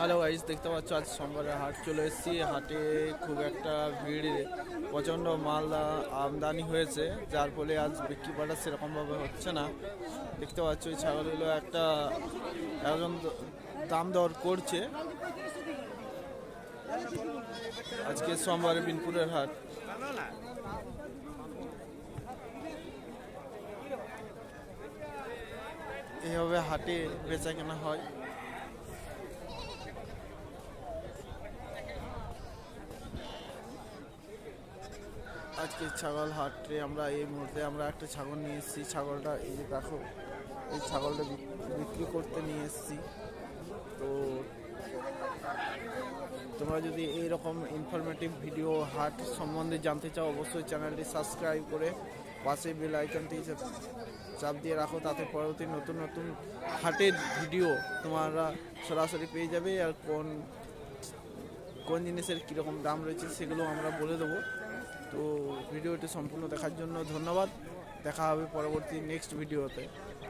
Hello guys দেখতে পাচ্ছ, আজ সোমবারে হাট চলে এসেছি। হাটে খুব একটা ভিড় প্রচণ্ড মাল আমদানি হয়েছে, যার ফলে আজ বিক্রি বাটা সেরকমভাবে হচ্ছে না। দেখতে পাচ্ছ, এই ছাগলগুলো একটা একজন দাম দর করছে। আজকে সোমবারে বিনপুরের হাট। এইভাবে হাটে বেচা কেনা হয়। আজকে ছাগল হাটে আমরা এই মুহূর্তে আমরা একটা ছাগল নিয়ে এসেছি। ছাগলটা এই যে দেখো, এই ছাগলটা বিক- বিক্রি করতে নিয়ে এসেছি। তো তোমরা যদি এই রকম ইনফরমেটিভ ভিডিও হাট সম্বন্ধে জানতে চাও, অবশ্যই চ্যানেলটি সাবস্ক্রাইব করে পাশে বেল আইকনটি চাপ দিয়ে রাখো, তাতে পরবর্তী নতুন নতুন হাটের ভিডিও তোমরা সরাসরি পেয়ে যাবে। আর কোন কোন জিনিসের কীরকম দাম রয়েছে সেগুলো আমরা বলে দেবো। তো ভিডিওটি সম্পূর্ণ দেখার জন্য ধন্যবাদ। দেখা হবে পরবর্তী নেক্সট ভিডিওতে